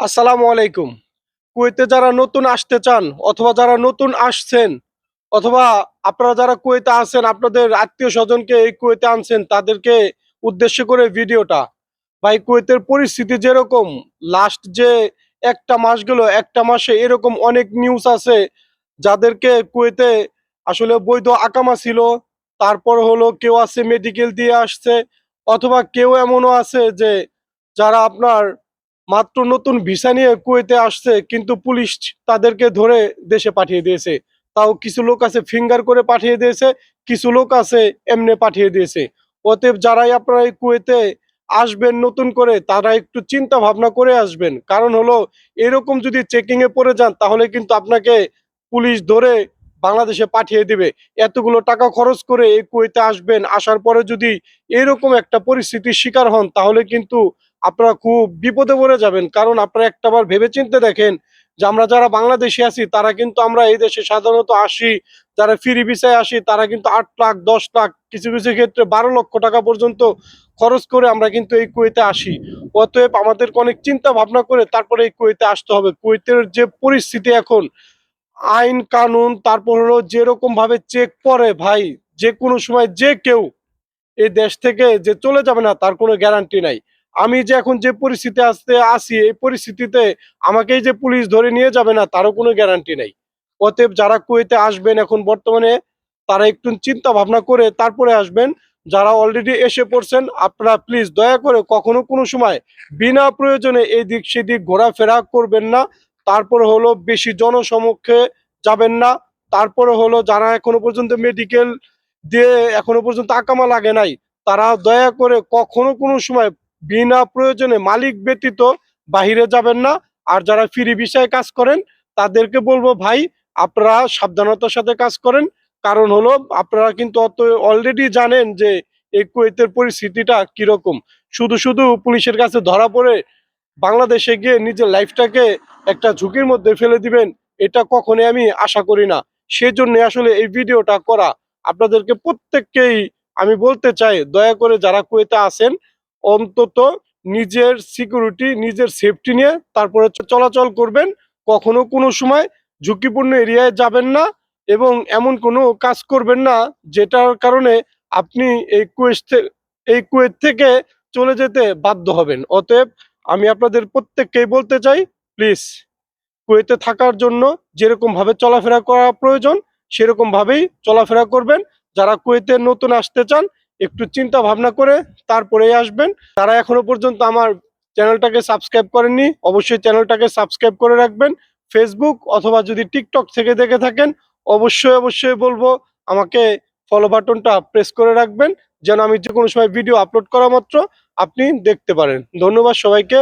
আসসালামু আলাইকুম। কুয়েতে যারা নতুন আসতে চান অথবা যারা নতুন আসছেন অথবা আপনারা যারা কুয়েতে আছেন, আপনাদের আত্মীয় স্বজনকে এই কুয়েতে আনছেন, তাদেরকে উদ্দেশ্য করে ভিডিওটা। ভাই, কুয়েতের পরিস্থিতি যেরকম লাস্ট যে একটা মাস গেল, একটা মাসে এরকম অনেক নিউজ আছে যাদেরকে কুয়েতে আসলে বৈধ আকামা ছিল। তারপর হলো কেউ আছে মেডিকেল দিয়ে আসছে, অথবা কেউ এমনও আছে যে যারা আপনার মাত্র নতুন ভিসা নিয়ে কুয়েতে আসছে, কিন্তু পুলিশ তাদেরকে ধরে দেশে পাঠিয়ে দিয়েছে। তাও কিছু লোক আছে ফিঙ্গার করে পাঠিয়ে দিয়েছে, কিছু লোক আছে এমনি পাঠিয়ে দিয়েছে। অতএব যারাই আপনারা এই কুয়েতে আসবেন নতুন করে, তারা একটু চিন্তা ভাবনা করে আসবেন। কারণ হলো, এরকম যদি চেকিং এ পড়ে যান, তাহলে কিন্তু আপনাকে পুলিশ ধরে বাংলাদেশে পাঠিয়ে দিবে। এতগুলো টাকা খরচ করে এই কুয়েতে আসবেন, আসার পরে যদি এরকম একটা পরিস্থিতির শিকার হন, তাহলে কিন্তু আপনারা খুব বিপদে পড়ে যাবেন। কারণ আপনারা একটাবার ভেবে চিনতে দেখেন যে আমরা যারা বাংলাদেশে আছি, তারা কিন্তু আমরা এই দেশে সাধারণত আসি যারা ফ্রি ভিসায় আসি তারা কিন্তু আট লাখ, দশ লাখ, কিছু কিছু ক্ষেত্রে বারো লক্ষ টাকা পর্যন্ত খরচ করে আমরা কিন্তু এই কুয়েতে আসি। অতএব আমাদেরকে অনেক চিন্তা ভাবনা করে তারপরে এই কুয়েতে আসতে হবে। কুয়েতের যে পরিস্থিতি এখন, আইন, কানুন, তারপর হলো যেরকম ভাবে চেক পরে ভাই, যে কোনো সময় যে কেউ এই দেশ থেকে যে চলে যাবে না, তার কোনো গ্যারান্টি নাই। আমি যে এখন যে পরিস্থিতি আসতে আসি, এই পরিস্থিতিতে আমাকেই যে পুলিশ ধরে নিয়ে যাবে না, তারও কোনো গ্যারান্টি নাই। অতএব যারা কুয়েতে আসবেন এখন বর্তমানে, তারা একটু চিন্তা ভাবনা করে তারপরে আসবেন। যারা অলরেডি এসে পড়ছেন, আপনারা প্লিজ দয়া করে কখনো কোনো সময় বিনা প্রয়োজনে এই দিক সেদিক ঘোরাফেরা করবেন না। তারপরে হলো বেশি জনসমক্ষে যাবেন না। তারপরে হলো যারা এখনও পর্যন্ত মেডিকেল দিয়ে এখনও পর্যন্ত আকামা লাগে নাই, তারা দয়া করে কখনো কোনো সময় বিনা প্রয়োজনে মালিক ব্যতীত বাহিরে যাবেন না। আর যারা ফ্রি বিষয়ে কাজ করেন, তাদেরকে বলব, ভাই, আপনারা সাবধানতার সাথে কাজ করেন। কারণ হলো, আপনারা কিন্তু অত অলরেডি জানেন যে এই কুয়েতের পরিস্থিতিটা কীরকম। শুধু শুধু পুলিশের কাছে ধরা পড়ে বাংলাদেশে গিয়ে নিজের লাইফটাকে একটা ঝুঁকির মধ্যে ফেলে দিবেন, এটা কখনোই আমি আশা করি না। সেজন্য আসলে এই ভিডিওটা করা। আপনাদেরকে প্রত্যেককেই আমি বলতে চাই, দয়া করে যারা কুয়েতে আছেন অন্তত নিজের সিকিউরিটি নিজের সেফটি নিয়ে তারপরে চলাচল করবেন। কখনো কোনো সময় ঝুঁকিপূর্ণ এরিয়ায় যাবেন না এবং এমন কোনো কাজ করবেন না যেটার কারণে আপনি এই কুয়েত থে- এই কুয়েত থেকে চলে যেতে বাধ্য হবেন। অতএব আমি আপনাদের প্রত্যেককেই বলতে চাই প্লিজ কুয়েতে থাকার জন্য যেরকম ভাবে চলাফেরা করা প্রয়োজন সেরকম ভাবেই চলাফেরা করবেন। যারা কুয়েতে নতুন আসতে চান একটু চিন্তা ভাবনা করে তারপরে আসবেন। তারা এখনও পর্যন্ত আমার চ্যানেলটাকে সাবস্ক্রাইব করেননি, অবশ্যই চ্যানেলটাকে সাবস্ক্রাইব করে রাখবেন। ফেসবুক অথবা যদি টিকটক থেকে দেখে থাকেন, অবশ্যই অবশ্যই বলব, আমাকে ফলো বাটনটা প্রেস করে রাখবেন, যেন আমি যে কোনো সময় ভিডিও আপলোড করা মাত্র আপনি দেখতে পারেন। ধন্যবাদ সবাইকে।